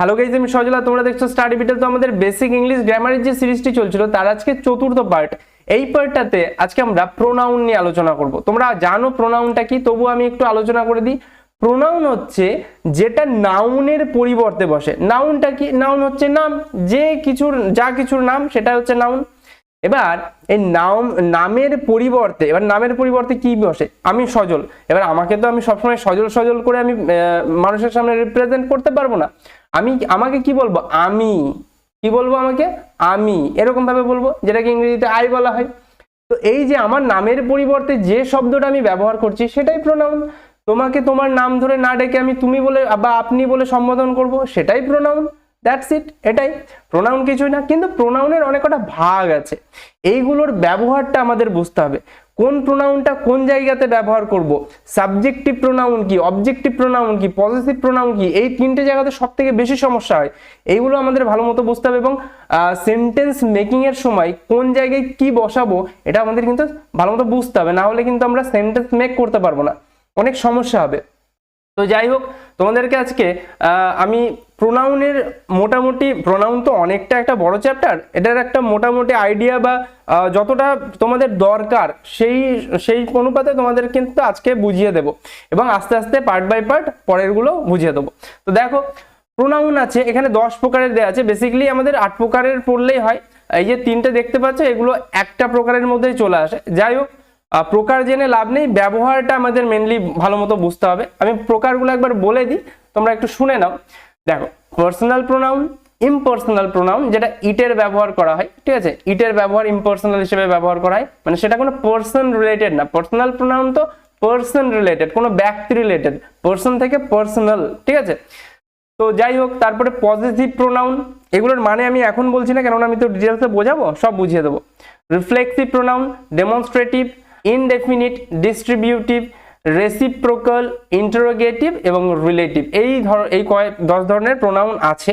Hello guys আমি সজলা, তোমরা দেখছ স্টাডি বিটেল তো আমাদের বেসিক ইংলিশ গ্রামারের যে সিরিজটি চলছিল, তার আজকে চতুর্থ পার্ট এই পার্টটাতে আজকে আমরা প্রোনাউন নিয়ে আলোচনা করব। তোমরা জানো প্রোনাউনটা কি তবু আমি একটু আলোচনা করে দিই। প্রোনাউন হচ্ছে যেটা নাউনের পরিবর্তে বসে। নাউনটা কি নাউন হচ্ছে নাম। যে কিছুর, যা কিছুর নাম সেটা হচ্ছে নাউন এবার এই নাম নামের পরিবর্তে, এবার নামের পরিবর্তে কি বসে? আমি সজল। এবার আমাকে তো আমি সবসময় সজল সজল করে আমি মানুষের সামনে রিপ্রেজেন্ট করতে পারব না। আমি আমাকে কি বলব? আমি। কি বলব আমাকে? আমি। এরকম ভাবে বলব, যেটাকে ইংরেজিতে আই বলা হয়। তো এই যে আমার নামের পরিবর্তে যে শব্দটা আমি ব্যবহার করছি, সেটাই প্রোনাউন তোমাকে তোমার নাম ধরে না ডেকে আমি তুমি বলে বা আপনি বলে সম্বোধন করব, সেটাই প্রোনাউন দ্যাটস ইট এটাই। প্রোনাউন কিছুই না, কিন্তু প্রোনাউনের অনেক কটা ভাগ আছে। এইগুলোর ব্যবহারটা আমাদের বুঝতে হবে। কোন প্রোনাউনটা কোন জায়গাতে ব্যবহার করব? সাবজেক্টিভ প্রোনাউন কি অবজেক্টিভ প্রোনাউন কি পজিটিভ প্রোনাউন কি, এই তিনটে জায়গাতে সব থেকে বেশি সমস্যা হয়। এইগুলো আমাদের ভালো মতো বুঝতে হবে এবং সেন্টেন্স মেকিং এর সময় কোন জায়গায় কি বসাবো, এটা আমাদের কিন্তু ভালো মতো বুঝতে হবে। না হলে কিন্তু আমরা সেন্টেন্স মেক করতে পারব না। অনেক সমস্যা হবে। তো যাই হোক, তোমাদেরকে আজকে আমি প্রোনাউনের মোটামুটি, প্রোনাউন তো অনেকটা একটা বড় চ্যাপ্টার এটার একটা মোটামুটি আইডিয়া বা যতটা তোমাদের দরকার, সেই সেই অনুপাতে তোমাদের কিন্তু আজকে বুঝিয়ে দেব। এবং আস্তে আস্তে পার্ট বাই পার্ট পরেরগুলো বুঝিয়ে দেবো। তো দেখো, প্রোনাউন আছে, এখানে দশ প্রকারের দেওয়া আছে। বেসিক্যালি আমাদের আট প্রকারের পড়লেই হয়। এই যে তিনটে দেখতে পাচ্ছ, এগুলো একটা প্রকারের মধ্যেই চলে আসে। যাই হোক প্রকার জেনে লাভ নেই, ব্যবহারটা আমাদের মেনলি ভালো মতো বুঝতে হবে। আমি প্রকারগুলো একবার বলে দিই, তোমরা একটু শুনে নাও। দেখো পার্সোনাল প্রোনাউন ইমপার্সোনাল প্রোনাউন যেটা ইটের ব্যবহার করা হয়, ঠিক আছে? ইটের ব্যবহার ইমপার্সোনাল হিসেবে ব্যবহার করা হয় মানে সেটা কোনো পার্সন রিলেটেড না। পার্সোনাল প্রোনাউন তো পার্সন রিলেটেড কোনো ব্যক্তি রিলেটেড পার্সন থেকে পার্সোনাল ঠিক আছে? তো যাই হোক, তারপরে পজিটিভ প্রোনাউন এগুলোর মানে আমি এখন বলছি না, কেননা আমি তো ডিটেলসে বোঝাবো, সব বুঝিয়ে দেবো। Reflexive pronoun demonstrative indefinite distributive reciprocal interrogative এবং রিলেটিভ এই ধর, এই কয়েক দশ ধরনের প্রোনাউন আছে।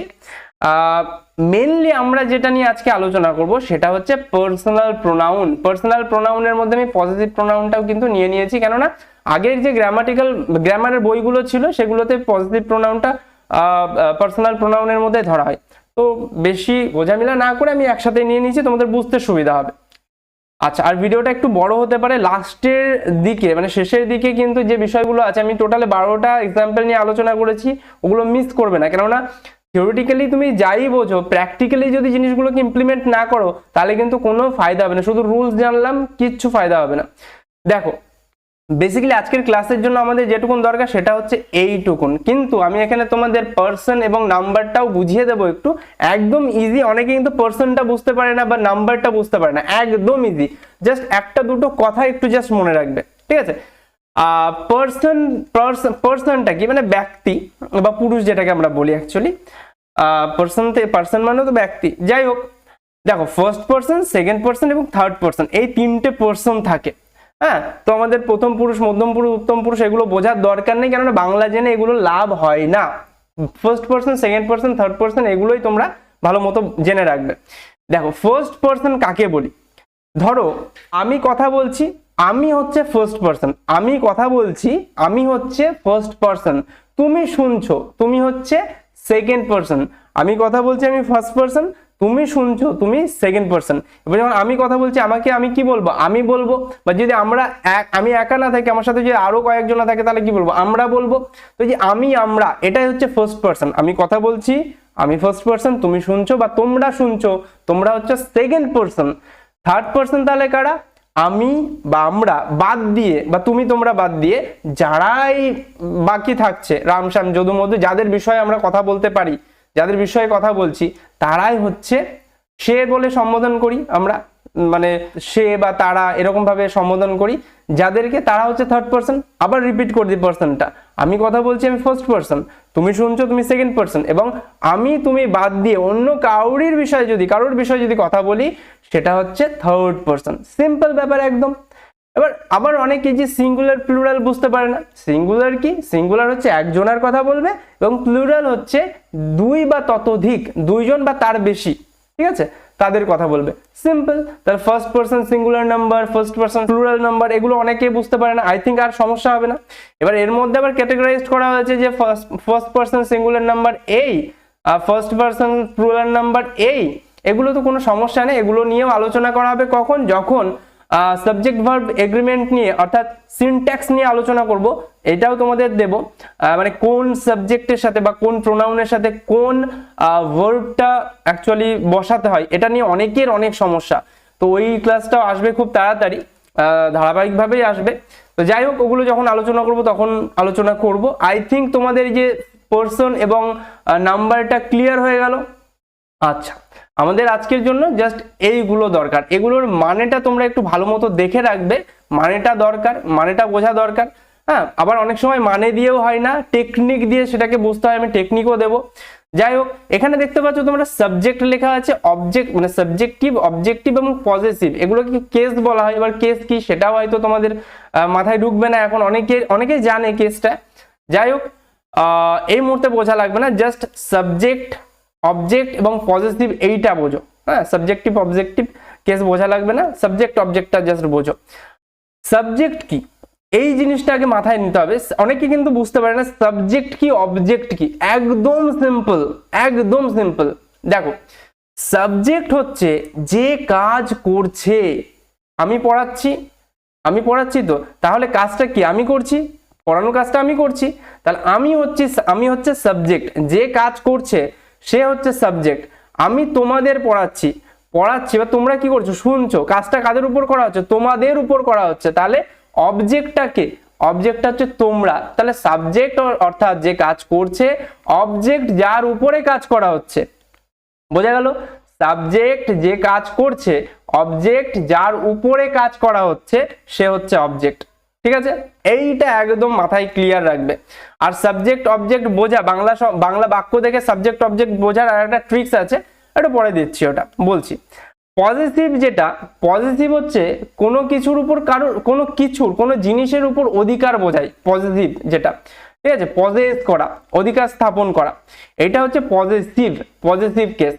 মেনলি আমরা যেটা নিয়ে আজকে আলোচনা করব সেটা হচ্ছে পার্সোনাল প্রোনাউন পার্সোনাল প্রোনাউনের মধ্যে আমি পজিটিভ প্রোনাউনটাও কিন্তু নিয়ে নিয়েছি, কেননা আগের যে গ্রামাটিক্যাল গ্রামারের বইগুলো ছিল সেগুলোতে পজিটিভ প্রোনাউনটা পার্সোনাল প্রোনাউনের মধ্যে ধরা হয়। তো বেশি বোঝামেলা না করে আমি একসাথে নিয়ে নিয়েছি, তোমাদের বুঝতে সুবিধা হবে। আচ্ছা আর ভিডিওটা একটু বড় হতে পারে লাস্টের দিকে মানে শেষের দিকে কিন্তু যে বিষয়গুলো আছে, আমি টোটালে বারোটা এক্সাম্পল নিয়ে আলোচনা করেছি, ওগুলো মিস করবে না। কেননা থিওরিটিক্যালি তুমি যাই বোঝো প্র্যাকটিক্যালি যদি জিনিসগুলোকে ইমপ্লিমেন্ট না করো, তাহলে কিন্তু কোনো ফায়দা হবে না। শুধু রুলস জানলাম, কিচ্ছু ফায়দা হবে না। দেখো বেসিক্যালি আজকের ক্লাসের জন্য আমাদের যেটুকুন দরকার, সেটা হচ্ছে এইটুকুন। কিন্তু আমি এখানে তোমাদের পার্সন এবং নাম্বারটাও বুঝিয়ে দেবো একটু। একদম ইজি অনেকে কিন্তু পার্সনটা বুঝতে পারে না বা নাম্বারটা বুঝতে পারে না। একদম ইজি জাস্ট একটা দুটো কথা একটু জাস্ট মনে রাখবে। ঠিক আছে? পার্সন পার্সনটা কি? মানে ব্যক্তি বা পুরুষ যেটাকে আমরা বলি অ্যাকচুয়ালি পার্সন পার্সন মানে তো ব্যক্তি। যাই হোক, দেখো ফার্স্ট পার্সন সেকেন্ড পার্সন এবং থার্ড পার্সন এই তিনটে পার্সন থাকে। হ্যাঁ তো আমাদের প্রথম পুরুষ, মধ্যম পুরুষ, উত্তম পুরুষ এগুলো বোঝার দরকার নেই, কেননা বাংলা জেনে এগুলো লাভ হয় না। First person second person third person এগুলোই তোমরা ভালো মতো জেনে রাখবে। দেখো ফার্স্ট পার্সন কাকে বলি? ধরো, আমি কথা বলছি, আমি হচ্ছে ফার্স্ট পার্সন আমি কথা বলছি, আমি হচ্ছে ফার্স্ট পার্সন তুমি শুনছো, তুমি হচ্ছে সেকেন্ড পার্সন আমি কথা বলছি, আমি ফার্স্ট পার্সন তুমি শুনছো, তুমি সেকেন্ড পার্সন এবার যখন আমি কথা বলছি, আমাকে আমি কি বলব? আমি বলব, বা যদি আমরা এক- আমি একা না থাকি, আমার সাথে যদি আরও কয়েকজন থাকে, তাহলে কি বলব? আমরা বলব, তো যে আমি, আমরা, এটাই হচ্ছে ফার্স্ট পার্সন আমি কথা বলছি, আমি ফার্স্ট পার্সন তুমি শুনছো বা তোমরা শুনছো, তোমরা হচ্ছে সেকেন্ড পার্সন থার্ড পার্সন তাহলে কারা? আমি বা আমরা বাদ দিয়ে, বা তুমি তোমরা বাদ দিয়ে, যারাই বাকি থাকছে, রামশ্যাম যদু মধু যাদের বিষয়ে আমরা কথা বলতে পারি যাদের বিষয়ে কথা বলছি, তারাই হচ্ছে সে বলে সম্বোধন করি আমরা মানে সে বা তারা এরকম ভাবে সম্বোধন করি, যাদেরকে তারা হচ্ছে থার্ড পার্সন আবার রিপিট করে দিই পার্সনটা আমি কথা বলছি, আমি ফার্স্ট পার্সন তুমি শুনছো, তুমি সেকেন্ড পার্সন এবং আমি, তুমি বাদ দিয়ে অন্য কাউরির বিষয়ে যদি, কারোর বিষয়ে যদি কথা বলি, সেটা হচ্ছে থার্ড পার্সন সিম্পল ব্যাপার একদম। এবার আবার অনেকে যে সিঙ্গুলার প্লুরাল বুঝতে পারে না। সিঙ্গুলার কি? সিঙ্গুলার হচ্ছে একজনের কথা বলবে এবং প্লুরাল হচ্ছে দুই বা ততোধিক, দুইজন বা তার বেশি, ঠিক আছে? তাদের কথা বলবে। সিম্পল তার first person singular number first person plural number এগুলো অনেকেই বুঝতে পারে না আই থিঙ্ক আর সমস্যা হবে না। এবার এর মধ্যে আবার ক্যাটেগরাইজড করা হয়েছে যে first first person singular number এই আর ফার্স্ট পার্সন প্লুরাল নাম্বার এই এগুলো তো কোনো সমস্যা নেই, এগুলো নিয়েও আলোচনা করা হবে কখন? যখন সাবজেক্ট ভার্ব এগ্রিমেন্ট নিয়ে, অর্থাৎ সিনট্যাক্স নিয়ে আলোচনা করব। এটাও তোমাদের দেব। মানে কোন সাবজেক্টের সাথে বা কোন প্রোনাউনের সাথে কোন ভার্বটা অ্যাকচুয়ালি বসাতে হয়, এটা নিয়ে অনেকের অনেক সমস্যা। তো ওই ক্লাসটাও আসবে খুব তাড়াতাড়ি। ধারাবাহিকভাবেই আসবে। তো যাই হোক, ওগুলো যখন আলোচনা করব, তখন আলোচনা করব। আই থিঙ্ক তোমাদের যে পার্সন এবং নাম্বারটা ক্লিয়ার হয়ে গেল। আচ্ছা আমাদের আজকের জন্য জাস্ট এইগুলো দরকার। এগুলোর মানেটা তোমরা একটু ভালো মতো দেখে রাখবে। মানেটা দরকার, মানেটা বোঝা দরকার। হ্যাঁ আবার অনেক সময় মানে দিয়েও হয় না টেকনিক দিয়ে সেটাকে বুঝতে হয়, আমি টেকনিকও দেবো। যাই হোক, এখানে দেখতে পাচ্ছ তোমরা সাবজেক্ট লেখা আছে অবজেক্ট মানে সাবজেক্টিভ অবজেক্টিভ এবং পজিটিভ এগুলোকে কেস বলা হয়? এবার কেস কি সেটাও হয়তো তোমাদের মাথায় ঢুকবে না। এখন অনেকে অনেকে জানে কেসটা যাই হোক এই মুহূর্তে বোঝা লাগবে না। জাস্ট সাবজেক্ট অবজেক্ট এবং পজিটিভ এইটা বোঝো। হ্যাঁ সাবজেক্টিভ অবজেক্টিভ কেস বোঝা লাগবে না সাবজেক্ট অবজেক্টটা জাস্ট বোঝো। সাবজেক্ট কি? এই জিনিসটা আগে মাথায় নিতে হবে। অনেকে কিন্তু বুঝতে পারে না সাবজেক্ট কি অবজেক্ট কি। একদম সিম্পল একদম সিম্পল দেখো সাবজেক্ট হচ্ছে যে কাজ করছে। আমি পড়াচ্ছি আমি পড়াচ্ছি তো। তাহলে কাজটা কি? আমি করছি, পড়ানোর কাজটা আমি করছি। তাহলে আমি হচ্ছি, আমি হচ্ছে সাবজেক্ট যে কাজ করছে সে হচ্ছে সাবজেক্ট আমি তোমাদের পড়াচ্ছি। পড়াচ্ছি বা তোমরা কি করছ? শুনছো, কাজটা কাদের উপর করা হচ্ছে? তোমাদের উপর করা হচ্ছে। তাহলে অবজেক্টটাকে অবজেক্টটা হচ্ছে তোমরা। তাহলে সাবজেক্ট অর্থাৎ যে কাজ করছে অবজেক্ট যার উপরে কাজ করা হচ্ছে। বোঝা গেল? সাবজেক্ট যে কাজ করছে অবজেক্ট যার উপরে কাজ করা হচ্ছে, সে হচ্ছে অবজেক্ট ঠিক আছে? এইটা একদম মাথায় ক্লিয়ার রাখবে। আর সাবজেক্ট অবজেক্ট বোঝা, বাংলা বাংলা বাক্য দেখে সাবজেক্ট অবজেক্ট বোঝার আর একটা ট্রিক্স আছে এটা পরে দিচ্ছি ওটা, বলছি। পজিটিভ যেটা পজিটিভ হচ্ছে কোনো কিছুর উপর কারোর, কোনো কিছুর, কোনো জিনিসের উপর অধিকার বোঝায় পজিটিভ যেটা। ঠিক আছে? পজেস করা, অধিকার স্থাপন করা। এটা হচ্ছে পজিটিভ পজিটিভ কেস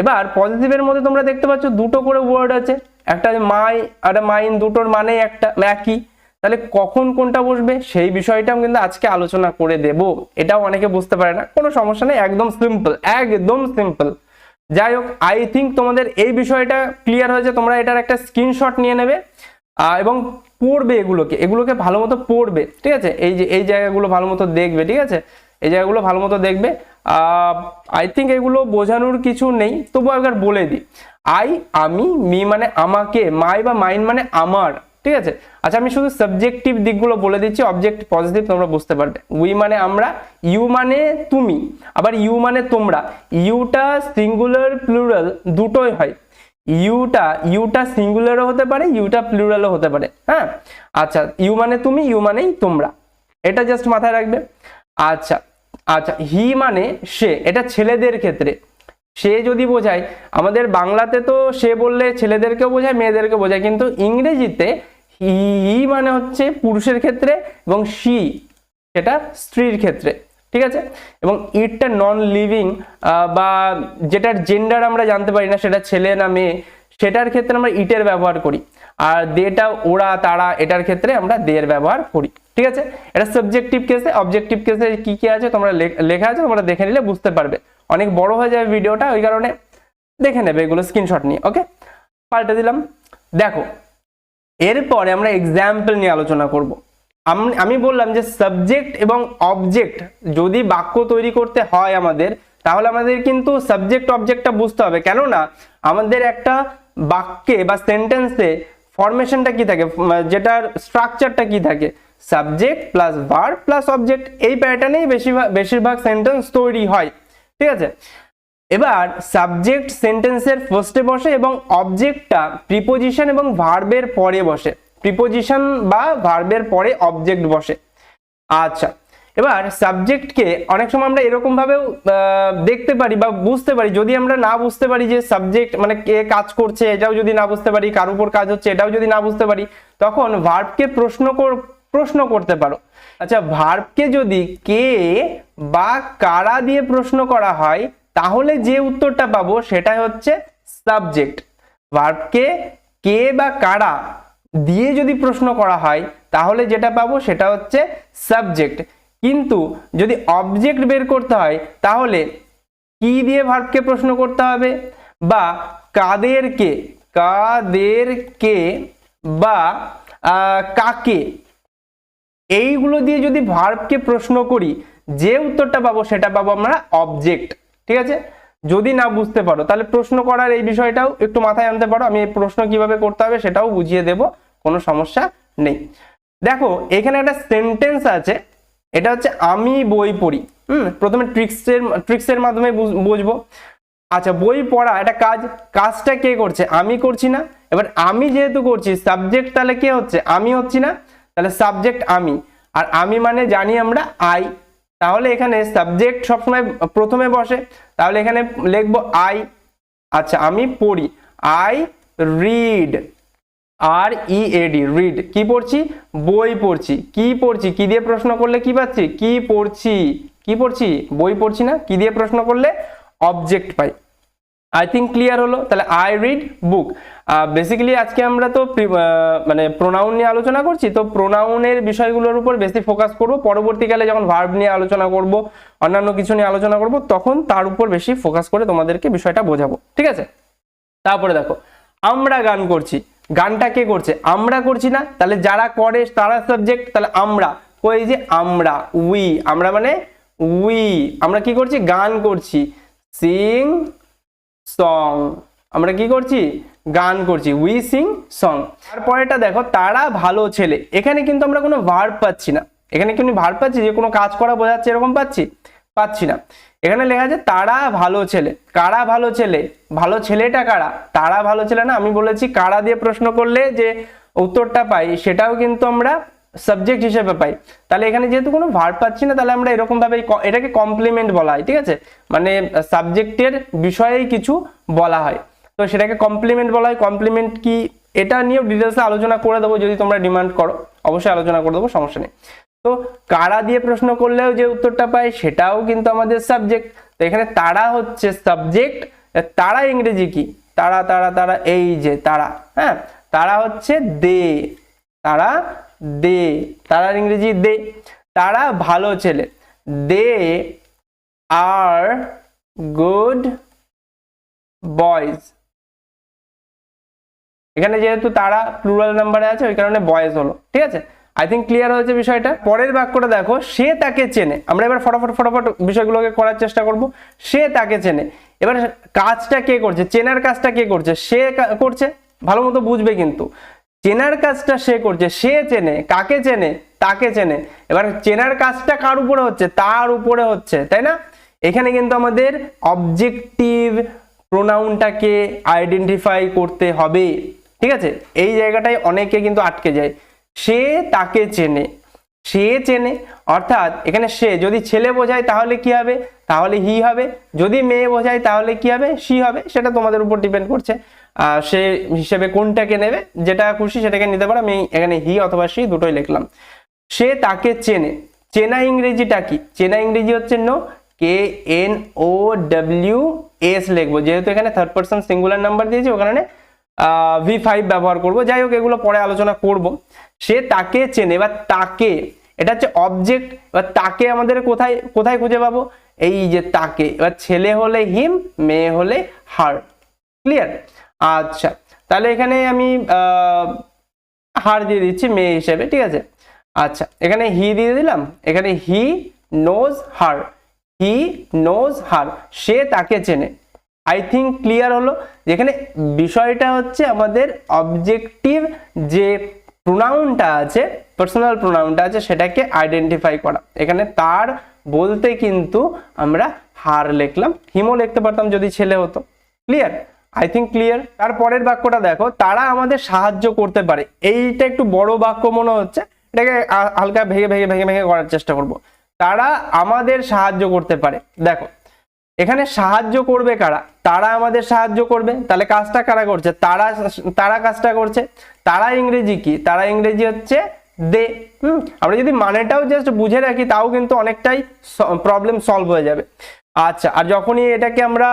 এবার পজিটিভের মধ্যে তোমরা দেখতে পাচ্ছ দুটো করে ওয়ার্ড আছে। একটা মাই আর মাইন, দুটোর মানে একটা, একই। তাহলে কখন কোনটা বসবে সেই বিষয়টাও কিন্তু আজকে আলোচনা করে দেব। এটাও অনেকে বুঝতে পারে না। কোনো সমস্যা নেই, একদম সিম্পল একদম সিম্পল যাই হোক আই থিঙ্ক তোমাদের এই বিষয়টা ক্লিয়ার হয়েছে। তোমরা এটার একটা স্ক্রিনশট নিয়ে নেবে এবং পড়বে এগুলোকে এগুলোকে ভালো মতো পড়বে, ঠিক আছে? এই যে, এই জায়গাগুলো ভালো মতো দেখবে, ঠিক আছে? এই জায়গাগুলো ভালো মতো দেখবে। আই থিঙ্ক এগুলো বোঝানোর কিছু নেই তবু একবার বলে দিই। আই আমি মি মানে আমাকে মাই বা মাইন মানে আমার। ঠিক আছে? আচ্ছা আমি শুধু সাবজেক্টিভ দিকগুলো বলে দিচ্ছি অবজেক্ট পজিটিভ তোমরা বুঝতে পারবে। উই মানে আমরা ইউ মানে তুমি, আবার ইউ মানে তোমরা। ইউটা সিঙ্গুলার প্লুরাল দুটোই হয়। ইউটা ইউটা সিঙ্গুলারও হতে পারে ইউটা প্লুরালও হতে পারে হ্যাঁ? আচ্ছা ইউ মানে তুমি ইউ মানেই তোমরা। এটা জাস্ট মাথায় রাখবে। আচ্ছা আচ্ছা হি মানে সে, এটা ছেলেদের ক্ষেত্রে। সে যদি বোঝায়, আমাদের বাংলাতে তো সে বললে ছেলেদেরকেও বোঝায় মেয়েদেরকে বোঝায়, কিন্তু ইংরেজিতে হি মানে হচ্ছে পুরুষের ক্ষেত্রে এবং সি সেটা স্ত্রীর ক্ষেত্রে, ঠিক আছে? এবং ইটটা নন লিভিং বা যেটার জেন্ডার আমরা জানতে পারি না, সেটা ছেলে না মেয়ে, সেটার ক্ষেত্রে আমরা ইটের ব্যবহার করি। আর দেটা ওরা তারা, এটার ক্ষেত্রে আমরা দের ব্যবহার করি, ঠিক আছে? এটা সাবজেক্টিভ কেসে অবজেক্টিভ কেসে কি কি আছে তোমরা লেখা আছে, তোমরা দেখে নিলে বুঝতে পারবে। অনেক বড় হয়ে যাবে ভিডিওটা ওই কারণে দেখে নেবে, এগুলো স্ক্রিনশট নিয়ে ওকে পাল্টে দিলাম। দেখো এরপরে আমরা এক্সাম্পল নিয়ে আলোচনা করব। আম- বললাম যে সাবজেক্ট এবং অবজেক্ট যদি বাক্য তৈরি করতে হয় আমাদের, তাহলে আমাদের কিন্তু সাবজেক্ট অবজেক্টটা বুঝতে হবে। কেননা আমাদের একটা বাক্যে বা সেন্টেন্সে ফরমেশনটা কি থাকে? যেটার স্ট্রাকচারটা কি থাকে? Subject plus verb plus object এই প্যাটার্নেই বেশিরভাগ বেশিরভাগ সেন্টেন্স তৈরি হয়। ঠিক আছে? এবার সাবজেক্ট সেন্টেন্সের ফার্স্টে বসে এবং অবজেক্টটা প্রিপোজিশন এবং ভার্বের পরে বসে। প্রিপোজিশন বা ভার্বের পরে অবজেক্ট বসে। আচ্ছা এবার সাবজেক্টকে অনেক সময় আমরা এরকম ভাবেও দেখতে পারি বা বুঝতে পারি। যদি আমরা না বুঝতে পারি যে সাবজেক্ট মানে কে কাজ করছে, এটাও যদি না বুঝতে পারি, কার উপর কাজ হচ্ছে, এটাও যদি না বুঝতে পারি, তখন ভার্বকে প্রশ্ন প্রশ্ন করতে পারো। আচ্ছা ভার্বকে যদি কে বা কারা দিয়ে প্রশ্ন করা হয় তাহলে যে উত্তরটা পাবো সেটা হচ্ছে সাবজেক্ট ভার্বকে কে বা কারা দিয়ে যদি প্রশ্ন করা হয়, তাহলে যেটা পাবো সেটা হচ্ছে সাবজেক্ট কিন্তু যদি অবজেক্ট বের করতে হয়, তাহলে কি দিয়ে ভার্বকে প্রশ্ন করতে হবে? বা কাদেরকে কাদেরকে বা কাকে? এইগুলো দিয়ে যদি ভার্বকে প্রশ্ন করি, যে উত্তরটা পাবো সেটা পাবো আমরা অবজেক্ট ঠিক আছে? যদি না বুঝতে পারো, তাহলে প্রশ্ন করার এই বিষয়টাও একটু মাথায় আনতে পারো। আমি প্রশ্ন কীভাবে করতে হবে সেটাও বুঝিয়ে দেব, কোনো সমস্যা নেই। দেখো, এখানে একটা সেন্টেন্স আছে, এটা হচ্ছে আমি বই পড়ি। হুম, প্রথমে ট্রিক্সের ট্রিক্সের মাধ্যমে বুঝ- বুঝব। আচ্ছা বই পড়া, এটা কাজ, কাজটা কে করছে? আমি করছি না। এবার আমি যেহেতু করছি সাবজেক্ট তাহলে কে হচ্ছে? আমি হচ্ছি না। তাহলে সাবজেক্ট আমি। আর আমি মানে জানি আমরা আই তাহলে এখানে সাবজেক্ট সবসময় প্রথমে বসে। তাহলে এখানে লিখব আই আচ্ছা আমি পড়ি। I read R E A D read কি পড়ছি? বই পড়ছি। কি পড়ছি? কি দিয়ে প্রশ্ন করলে কি পাচ্ছি? কি পড়ছি? কি পড়ছি? বই পড়ছি না? কি দিয়ে প্রশ্ন করলে? অবজেক্ট পাই। আই থিঙ্ক ক্লিয়ার হলো, তাহলে আই রিড বুক বেসিক্যালি আজকে আমরা তো মানে প্রোনাউন নিয়ে আলোচনা করছি, তো প্রোনাউনের বিষয়গুলোর উপর বেশি ফোকাস করব। পরবর্তীকালে যখন ভার্ব নিয়ে আলোচনা করব, অন্যান্য কিছু নিয়ে আলোচনা করব, তখন তার উপর বেশি ফোকাস করে তোমাদেরকে বিষয়টা বোঝাবো, ঠিক আছে? তারপরে দেখো, আমরা গান করছি। গানটা কে করছে? আমরা করছি না? তাহলে যারা করে, তারা সাবজেক্ট তাহলে আমরা। ওই যে আমরা উই আমরা মানে উই আমরা কি করছি? গান করছি। সিং সং আমরা কি করছি? গান করছি। উই সিং সং তারপরেটা দেখো, তারা ভালো ছেলে। এখানে কিন্তু আমরা কোনো ভার্ব পাচ্ছি না। এখানে কিন্তু ভার্ব পাচ্ছি? যে কোনো কাজ করা বোঝাচ্ছে এরকম পাচ্ছি? পাচ্ছি না। এখানে লেখা আছে, তারা ভালো ছেলে। কারা ভালো ছেলে? ভালো ছেলেটা কারা? তারা ভালো ছেলে না? আমি বলেছি, কারা দিয়ে প্রশ্ন করলে যে উত্তরটা পাই, সেটাও কিন্তু আমরা সাবজেক্ট হিসেবে পাই। তাহলে এখানে যেহেতু কোনো ভার্ব পাচ্ছি না, তাহলে আমরা এরকম ভাবে ক- এটাকে কমপ্লিমেন্ট বলা হয়, ঠিক আছে? মানে সাবজেক্টের বিষয়েই কিছু বলা হয়। তো সেটাকে কমপ্লিমেন্ট বলা হয়। কমপ্লিমেন্ট কি? এটা নিয়েও ডিটেলসে আলোচনা করে দেবো, যদি তোমরা ডিমান্ড করো। অবশ্যই আলোচনা করে দেবো, সমস্যা নেই। তো কারা দিয়ে প্রশ্ন করলেও যে উত্তরটা পাই সেটাও কিন্তু আমাদের সাবজেক্ট তো এখানে তারা হচ্ছে সাবজেক্ট তারা ইংরেজি কি? তারা তারা তারা, এই যে তারা হ্যাঁ? তারা হচ্ছে দে, তারা দে, তারার ইংরেজি দে। তারা ভালো ছেলে। They are good boys. এখানে যেহেতু তারা প্লুরাল নাম্বারে আছে, ওই কারণে বয়েজ হলো। ঠিক আছে? আই থিঙ্ক ক্লিয়ার হয়েছে বিষয়টা। পরের বাক্যটা দেখো। সে তাকে চেনে। আমরা এবার ফটাফট ফটাফট বিষয়গুলোকে করার চেষ্টা করব। সে তাকে চেনে। এবার কাজটা কে করছে? চেনার কাজটা কে করছে? সে করছে? ভালো মতো বুঝবে কিন্তু। চেনার কাজটা সে করছে, সে চেনে, কাকে চেনে, তাকে চেনে। এবার চেনার কাজটা কার উপরে হচ্ছে? তার উপরে হচ্ছে, তাই না? এখানে কিন্তু আমাদের অবজেক্টিভ প্রোনাউনটাকে আইডেন্টিফাই করতে হবে, ঠিক আছে? এই জায়গাটায় অনেকে কিন্তু আটকে যায়। সে তাকে চেনে, সে চেনে, অর্থাৎ এখানে সে, যদি ছেলে বোঝায় তাহলে কি হবে? তাহলে হি হবে। যদি মেয়ে বোঝায় তাহলে কি হবে? সি হবে। সেটা তোমাদের উপর ডিপেন্ড করছে। সে হিসেবে কোনটাকে নেবে? যেটা খুশি সেটাকে নিতে পারো। আমি এখানে হি অথবা সি দুটোই লিখলাম। সে তাকে চেনে। চেনা ইংরেজিটা কি? চেনা ইংরেজি হচ্ছে know, K N O W S লিখব। যেহেতু এখানে থার্ড পার্সন সিঙ্গুলার নাম্বার দিয়েছি, ওখানে ভি ফাইভ ব্যবহার করব। যাই হোক, এগুলো পরে আলোচনা করব। সে তাকে চেনে এবার তাকে, এটা হচ্ছে অবজেক্ট এবার তাকে আমাদের কোথায় কোথায় খুঁজে পাবো? এই যে তাকে, এবার ছেলে হলে হিম মেয়ে হলে হার ক্লিয়ার আচ্ছা তাহলে এখানে আমি হার দিয়ে দিচ্ছি মেয়ে হিসেবে, ঠিক আছে? আচ্ছা এখানে হি দিয়ে দিলাম, এখানে he knows her, he knows হার, সে তাকে চেনে। আই থিঙ্ক ক্লিয়ার হলো, যেখানে বিষয়টা হচ্ছে আমাদের অবজেক্টিভ যে প্রোনাউনটা আছে, পার্সোনাল প্রোনাউনটা আছে, সেটাকে আইডেন্টিফাই করা। এখানে তার বলতে কিন্তু আমরা হার লিখলাম, হিমও লিখতে পারতাম যদি ছেলে হতো। ক্লিয়ার? আই থিঙ্ক ক্লিয়ার তার পরের বাক্যটা দেখো, তারা আমাদের সাহায্য করতে পারে। এইটা একটু বড় বাক্য মনে হচ্ছে, এটাকে হালকা ভেঙে ভেঙে ভেঙে ভেঙে করার চেষ্টা করব। তারা আমাদের সাহায্য করতে পারে। দেখো, এখানে সাহায্য করবে কারা? তারা আমাদের সাহায্য করবে। তাহলে কাজটা কারা করছে? তারা তারা কাজটা করছে। তারা ইংরেজি কি? তারা ইংরেজি হচ্ছে দে। হুম, আমরা যদি মানেটাও জাস্ট বুঝে রাখি, তাও কিন্তু অনেকটাই প্রবলেম সলভ হয়ে যাবে। আচ্ছা আর যখনই এটাকে আমরা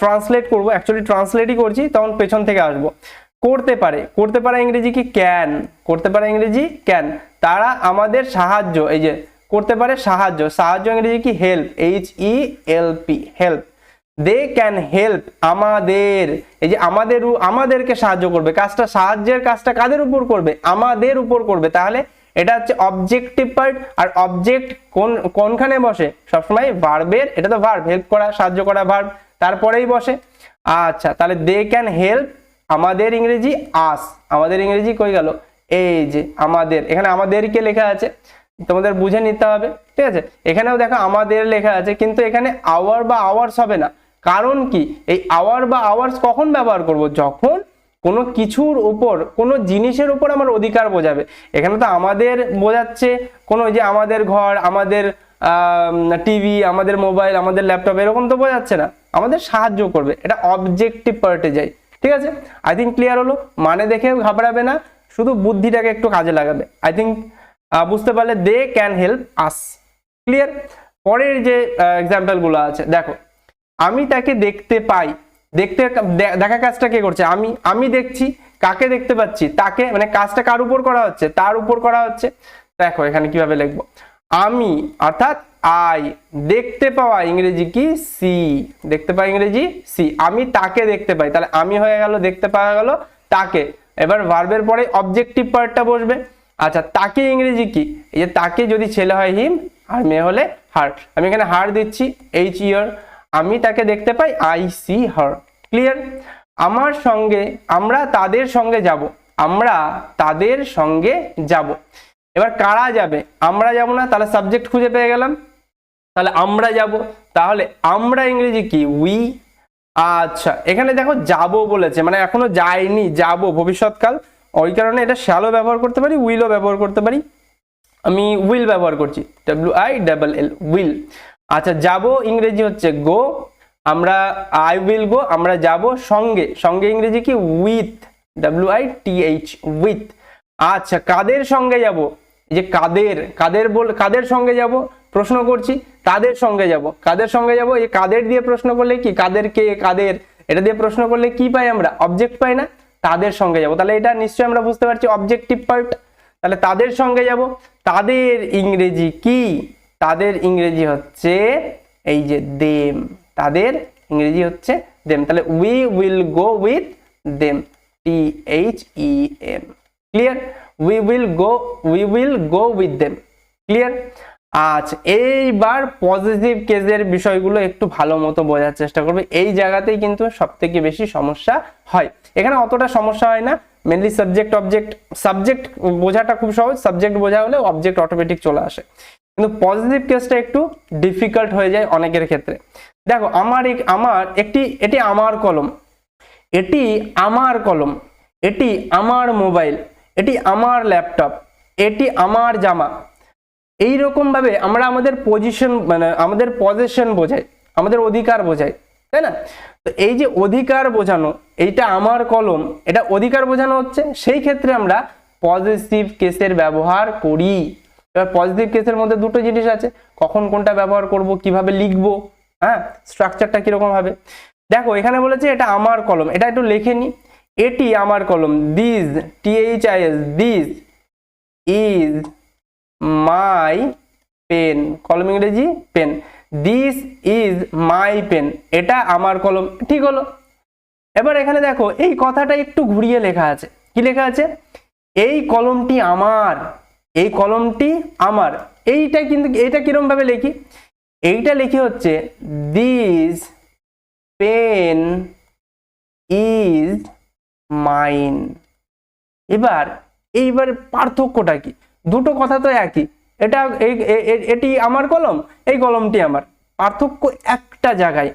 ট্রান্সলেট করব অ্যাকচুয়ালি ট্রান্সলেটই করছি, তখন পেছন থেকে আসব। করতে পারে করতে পারে ইংরেজি কি ক্যান করতে পারে ইংরেজি ক্যান তারা আমাদের সাহায্য, এই যে, করতে পারে সাহায্য। সাহায্য ইংরেজি কি? Help H E L P help they can help আমাদের, এই যে আমাদের, আমাদেরকে সাহায্য করবে। কাজটা সাহায্যের কাজটা কাদের উপর করবে? আমাদের উপর করবে। তাহলে এটা হচ্ছে অবজেক্টিভ পার্ট আর অবজেক্ট কোন, কোনখানে বসে? সবসময় ভার্বের এটা তো ভার্ব হেল্প করা, সাহায্য করা ভার্ব তারপরেই বসে। আচ্ছা তাহলে দে ক্যান হেল্প আমাদের ইংরেজি আস আমাদের ইংরেজি কই গেল? এই যে, আমাদের, এখানে আমাদেরকে লেখা আছে? তোমাদের বুঝে নিতে হবে, ঠিক আছে? এখানেও দেখো আমাদের লেখা আছে, কিন্তু এখানে আওয়ার বা আওয়ার্স হবে না। কারণ কি? এই আওয়ার বা আওয়ার্স কখন ব্যবহার করব? যখন কোনো কিছুর উপর, কোনো জিনিসের উপর আমার অধিকার বোঝাবে। এখানে তো আমাদের বোঝাচ্ছে কোনো যে আমাদের ঘর, আমাদের টিভি, আমাদের মোবাইল, আমাদের ল্যাপটপ, এরকম তো বোঝাচ্ছে না। আমাদের সাহায্য করবে। এটা অবজেক্টিভ পার্টে যায়। ঠিক আছে? আই থিঙ্ক ক্লিয়ার হলো? মানে দেখে ঘাবড়াবে না, শুধু বুদ্ধিটাকে একটু কাজে লাগাবে। আই থিঙ্ক বুঝতে পারলে they can help us clear পরের যে এক্সাম্পলগুলো আছে। দেখো, আমি তাকে দেখতে পাই। দেখতে দেখা কাজটা কে করছে? আমি আমি দেখছি, কাকে দেখতে পাচ্ছি? তাকে মানে কাজটা কার উপর করা হচ্ছে? তার উপর করা হচ্ছে। দেখো, এখানে কীভাবে লিখব? আমি, অর্থাৎ আই দেখতে পাওয়া ইংরেজি কি? সি দেখতে পাই ইংরেজি সি আমি তাকে দেখতে পাই। তাহলে আমি হয়ে গেল, দেখতে পাওয়া গেল তাকে। এবার ভার্বের পরে অবজেক্টিভ পার্টটা বসবে। আচ্ছা তাকে ইংরেজি কি? এই যে তাকে যদি ছেলে হয় হিম আর মেয়ে হলে হার আমি এখানে হার দিচ্ছি এইচ ইয়ার আমি তাকে দেখতে পাই আই সি হার ক্লিয়ার আমার সঙ্গে, আমরা তাদের সঙ্গে যাব। আমরা তাদের সঙ্গে যাব। এবার কারা যাবে? আমরা যাব না, তাহলে সাবজেক্ট খুঁজে পেয়ে গেলাম। তাহলে আমরা যাব। তাহলে আমরা ইংরেজি কি? উই আচ্ছা এখানে দেখো যাব বলেছে। মানে এখনও যায়নি যাব ভবিষ্যৎকাল। ওই কারণে এটা শ্যালো ব্যবহার করতে পারি উইলও ব্যবহার করতে পারি। আমি উইল ব্যবহার করছি। W I double L will আচ্ছা যাব ইংরেজি হচ্ছে গো, আমরা আই উইল গো আমরা যাব সঙ্গে। সঙ্গে ইংরেজি কি? With W I T H with আচ্ছা কাদের সঙ্গে যাব? যে কাদের কাদের বল, কাদের সঙ্গে যাব? প্রশ্ন করছি, তাদের সঙ্গে যাব। কাদের সঙ্গে যাব? এই কাদের দিয়ে প্রশ্ন করলে কি? কাদের কে, কাদের? এটা দিয়ে প্রশ্ন করলে কি পাই আমরা? অবজেক্ট পাই না? তাদের সঙ্গে যাব। তাহলে এটা নিশ্চয়ই আমরা বুঝতে পারছি অবজেক্টিভ পার্ট তাহলে তাদের সঙ্গে যাব। তাদের ইংরেজি কি? তাদের ইংরেজি হচ্ছে এই যে দেম তাদের ইংরেজি হচ্ছে দেম তাহলে we will go with them T H E M clear we will go we will go with them clear আচ্ছা এইবার পজিটিভ কেসের বিষয়গুলো একটু ভালো মতো বোঝার চেষ্টা করবে। এই জায়গাতেই কিন্তু সব থেকে বেশি সমস্যা হয়। এখানে অতটা সমস্যা হয় না। মেনলি সাবজেক্ট অবজেক্ট সাবজেক্ট বোঝাটা খুব সহজ। সাবজেক্ট বোঝা হলে অবজেক্ট অটোমেটিক চলে আসে। কিন্তু পজিটিভ কেসটা একটু ডিফিকাল্ট হয়ে যায় অনেকের ক্ষেত্রে। দেখো, আমার আমার একটি, এটি আমার কলম। এটি আমার কলম। এটি আমার মোবাইল। এটি আমার ল্যাপটপ। এটি আমার জামা। এই ভাবে আমরা আমাদের পজিশন মানে আমাদের পজিশন বোঝাই, আমাদের অধিকার বোঝাই, তাই না? তো এই যে অধিকার বোঝানো, এইটা আমার কলম, এটা অধিকার বোঝানো হচ্ছে, সেই ক্ষেত্রে আমরা পজিটিভ কেসের ব্যবহার করি। এবার পজিটিভ কেসের মধ্যে দুটো জিনিস আছে। কখন কোনটা ব্যবহার করব, কীভাবে লিখব হ্যাঁ? স্ট্রাকচারটা কীরকম হবে? দেখো, এখানে বলেছে এটা আমার কলম। এটা একটু লেখে নি। এটি আমার কলম। This T H I S this is my pen কলম ইংরেজি pen this is my pen এটা আমার কলম। ঠিক হলো। এবার এখানে দেখো, এই কথাটা একটু ঘুরিয়ে লেখা আছে। কি লেখা আছে? এই কলমটি আমার। এই কলমটি আমার। এইটা কিন্তু, এইটা কিরম ভাবে লিখি? এইটা লিখি হচ্ছে দিস পেন ইজ মাইন এবার, এইবার পার্থক্যটা কি? দুটো কথা তো একই। এটা, এই এটি আমার কলম, এই কলমটি আমার। পার্থক্য একটা জায়গায়।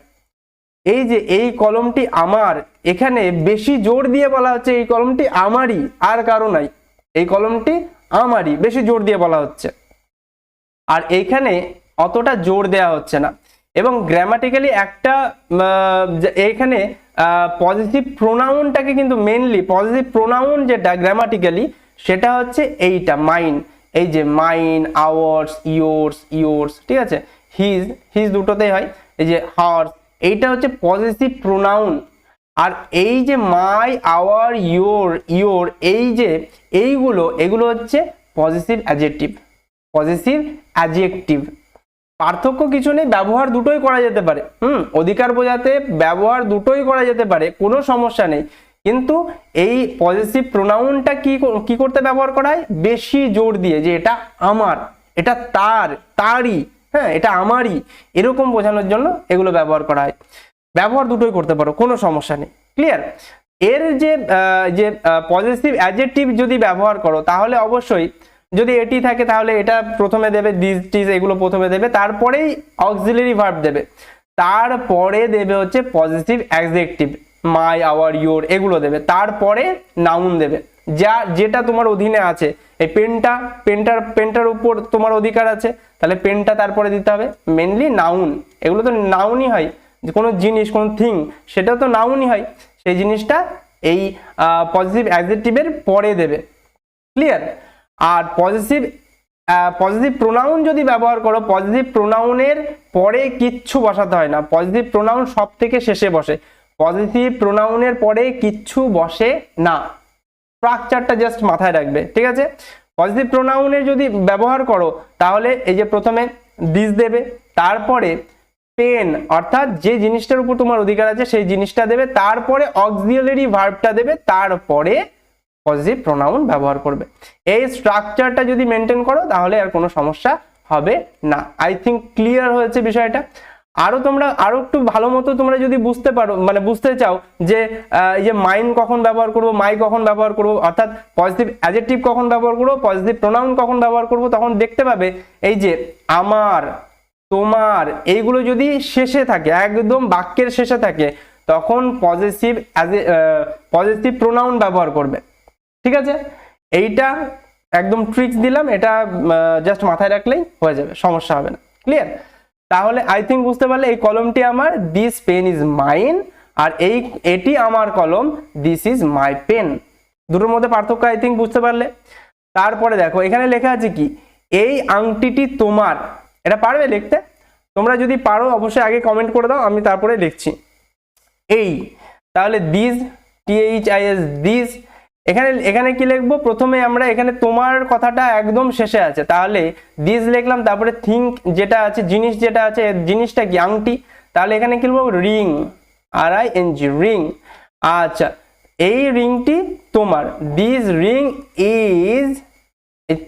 এই যে, এই কলমটি আমার, এখানে বেশি জোর দিয়ে বলা হচ্ছে এই কলমটি আমারই, আর কারও নাই। এই কলমটি আমারই, বেশি জোর দিয়ে বলা হচ্ছে। আর এইখানে অতটা জোর দেওয়া হচ্ছে না। এবং গ্রামাটিক্যালি একটা এইখানে পজিটিভ প্রোনাউনটাকে কিন্তু মেনলি পজিটিভ প্রোনাউন যেটা গ্রামাটিক্যালি সেটা হচ্ছে এইটা মাইন এই যে মাইন আওয়ার্স ইয়োর্স ইয়োর্স ঠিক আছে? হিজ হিজ দুটোতেই হয়। এই যে হার্স এইটা হচ্ছে পজিটিভ প্রোনাউন আর এই যে মাই আওয়ার ইয়োর ইয়োর এই যে এইগুলো, এগুলো হচ্ছে পজিটিভ অ্যাজেক্টিভ পজিটিভ অ্যাজেক্টিভ পার্থক্য কিছু নেই, ব্যবহার দুটোই করা যেতে পারে। হুম, অধিকার বোঝাতে ব্যবহার দুটোই করা যেতে পারে, কোনো সমস্যা নেই। কিন্তু এই পজিটিভ প্রোনাউনটা কি কি করতে ব্যবহার করা হয়? বেশি জোর দিয়ে, যে এটা আমার, এটা তার, তারই হ্যাঁ এটা আমারই, এরকম বোঝানোর জন্য এগুলো ব্যবহার করা হয়। ব্যবহার দুটোই করতে পারো, কোনো সমস্যা নেই। ক্লিয়ার এর যে যে পজিটিভ অ্যাডজেক্টিভ যদি ব্যবহার করো, তাহলে অবশ্যই যদি এটি থাকে, তাহলে এটা প্রথমে দেবে দিস টিস এগুলো প্রথমে দেবে, তারপরেই অক্সিলারি ভার্ব দেবে। তারপরে দেবে হচ্ছে positive adjective my our your এগুলো দেবে। তারপরে নাউন দেবে। যা, যেটা তোমার অধীনে আছে, এই পেনটা পেনটার পেনটার উপর তোমার অধিকার আছে, তাহলে পেনটা তারপরে দিতে হবে। মেনলি নাউন এগুলো তো নাউনই হয়। যে কোনো জিনিস, কোনো থিং সেটা তো নাউনই হয়। সেই জিনিসটা এই পজিটিভ অ্যাডজেক্টিভের পরে দেবে। ক্লিয়ার আর পজিটিভ পজিটিভ প্রোনাউন যদি ব্যবহার করো পজিটিভ প্রোনাউনের পরে কিচ্ছু বসাতে হয় না। পজিটিভ প্রোনাউন সব থেকে শেষে বসে। পজিটিভ প্রোনাউনের পরে কিচ্ছু বসে না। স্ট্রাকচারটা জাস্ট মাথায় রাখবে, ঠিক আছে? পজিটিভ প্রোনাউনের যদি ব্যবহার করো, তাহলে এই যে প্রথমে দিস দেবে, তারপরে পেন অর্থাৎ যে জিনিসটার উপর তোমার অধিকার আছে, সেই জিনিসটা দেবে। তারপরে অক্সিলারি ভার্বটা দেবে, তারপরে পজিটিভ প্রোনাউন ব্যবহার করবে। এই স্ট্রাকচারটা যদি মেনটেন করো, তাহলে আর কোনো সমস্যা হবে না। আই থিঙ্ক ক্লিয়ার হয়েছে বিষয়টা। আরও তোমরা, আরও একটু ভালো মতো তোমরা যদি বুঝতে পারো মানে বুঝতে চাও যে এই যে মাইন কখন ব্যবহার করব মাই কখন ব্যবহার করব, অর্থাৎ পজিটিভ অ্যাডজেক্টিভ কখন ব্যবহার করব পজিটিভ প্রোনাউন কখন ব্যবহার করব, তখন দেখতে পাবে এই যে আমার তোমার এইগুলো যদি শেষে থাকে, একদম বাক্যের শেষে থাকে, তখন পজিটিভ পজিটিভ প্রোনাউন ব্যবহার করবে। ঠিক আছে? এইটা একদম ট্রিক্স দিলাম, এটা জাস্ট মাথায় রাখলেই হয়ে যাবে, সমস্যা হবে না। ক্লিয়ার তাহলে আই থিঙ্ক বুঝতে পারলে এই কলমটি আমার দিস পেন ইজ মাইন আর এই, এটি আমার কলম দিস ইজ মাই পেন দুটোর মধ্যে পার্থক্য আই থিঙ্ক বুঝতে পারলে। তারপরে দেখো, এখানে লেখা আছে কি? এই আংটিটি তোমার। এটা পারবে লিখতে? তোমরা যদি পারো, অবশ্যই আগে কমেন্ট করে দাও, আমি তারপরে লিখছি। এই, তাহলে this T H I S this এখানে এখানে কি লিখব? প্রথমে আমরা এখানে তোমার কথাটা একদম শেষে আছে। তাহলে দিস লিখলাম, তারপরে থিঙ্ক যেটা আছে, জিনিস যেটা আছে জিনিসটা কি? আংটি। তাহলে এখানে কি লিখব? Ring R I N G ring আচ্ছা এই রিংটি তোমার। দিস রিং ইজ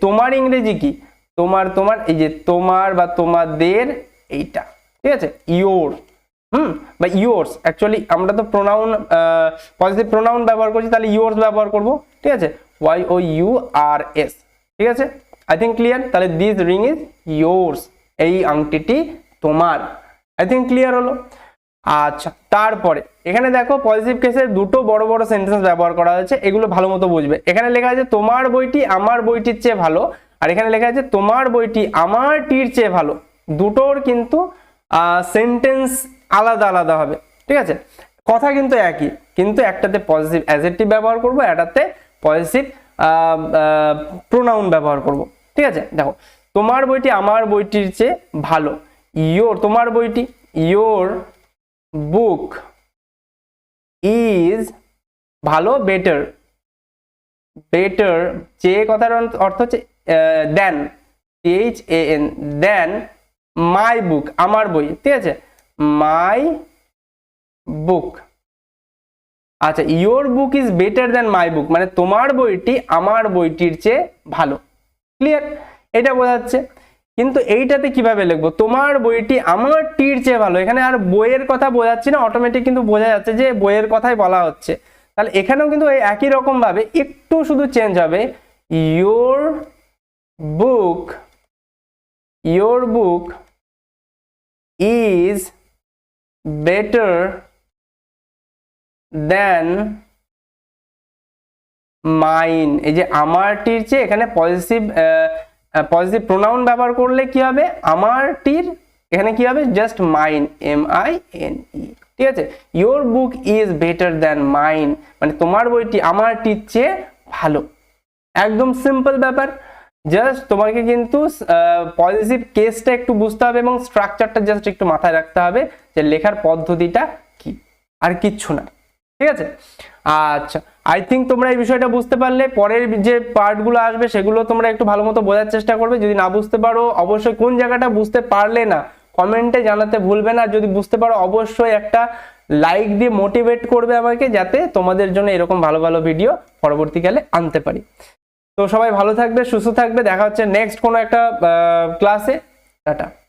তোমার ইংরেজি কি? তোমার তোমার, এই যে তোমার বা তোমাদের এইটা, ঠিক আছে? ইয়োর হুম? বা ইয়োর্স অ্যাকচুয়ালি আমরা তো প্রোনাউন পজিটিভ প্রোনাউন ব্যবহার করছি, তাহলে ইয়োর্স ব্যবহার করব, ঠিক আছে? Y O U R S ঠিক আছে? আই থিঙ্ক ক্লিয়ার তাহলে দিস রিং ইজ ইয়োর্স এই আংটিটি তোমার। আই থিঙ্ক ক্লিয়ার হলো? আচ্ছা তারপরে, এখানে দেখো পজিটিভ কেসের দুটো বড় বড় সেন্টেন্স ব্যবহার করা হয়েছে, এগুলো ভালো মতো বুঝবে। এখানে লেখা আছে, তোমার বইটি আমার বইটির চেয়ে ভালো আর এখানে লেখা আছে, তোমার বইটি আমার টির চেয়ে ভালো। দুটোর কিন্তু সেন্টেন্স আলাদা আলাদা হবে, ঠিক আছে? কথা কিন্তু একই, কিন্তু একটাতে পজিটিভ অ্যাজেটিভ ব্যবহার করব একটাতে পজিটিভ প্রোনাউন ব্যবহার করব, ঠিক আছে? দেখো, তোমার বইটি আমার বইটির চেয়ে ভালো। ইয়োর তোমার বইটি? ইয়োর বুক ইজ ভালো বেটার বেটার যে কথার অর্থ হচ্ছে দেন H A N then my বুক আমার বই, ঠিক আছে? মাই বুক আচ্ছা your book is better then my book মানে তোমার বইটি আমার বইটির চেয়ে ভালো। ক্লিয়ার এটা বোঝাচ্ছে কিন্তু এইটাতে কীভাবে লিখব? তোমার বইটি আমার টির চেয়ে ভালো। এখানে আর বইয়ের কথা বোঝাচ্ছি না অটোমেটিক কিন্তু বোঝা যাচ্ছে যে বইয়ের কথাই বলা হচ্ছে। তাহলে এখানেও কিন্তু এই একই রকম ভাবে একটু শুধু চেঞ্জ হবে। Your book your book is better then mine এই যে আমারটির চেয়ে এখানে পজিটিভ পজিটিভ প্রোনাউন ব্যবহার করলে কি হবে? আমারটির এখানে কি হবে? Just mine M I N E ঠিক আছে? Your book is better than mine মানে তোমার বইটি আমারটির চেয়ে ভালো। একদম সিম্পল ব্যাপার। জাস্ট তোমাকে কিন্তু পজিটিভ কেসটা একটু বুঝতে হবে এবং স্ট্রাকচারটা জাস্ট একটু মাথায় রাখতে হবে যে লেখার পদ্ধতিটা কি। আর কিচ্ছু না। ঠিক আছে? আচ্ছা আই থিঙ্ক তোমরা এই বিষয়টা বুঝতে পারলে। পরের যে পার্টগুলো আসবে, সেগুলো তোমরা একটু ভালো মতো বোঝার চেষ্টা করবে। যদি না বুঝতে পারো, অবশ্যই কোন জায়গাটা বুঝতে পারলে না কমেন্টে জানাতে ভুলবে না। যদি বুঝতে পারো, অবশ্যই একটা লাইক দিয়ে মোটিভেট করবে আমাকে যাতে তোমাদের জন্য এরকম ভালো ভালো ভিডিও পরবর্তীকালে আনতে পারি। তো সবাই ভালো থাকবে, সুস্থ থাকবে। দেখা হচ্ছে নেক্সট কোনো একটা ক্লাসে টাটা।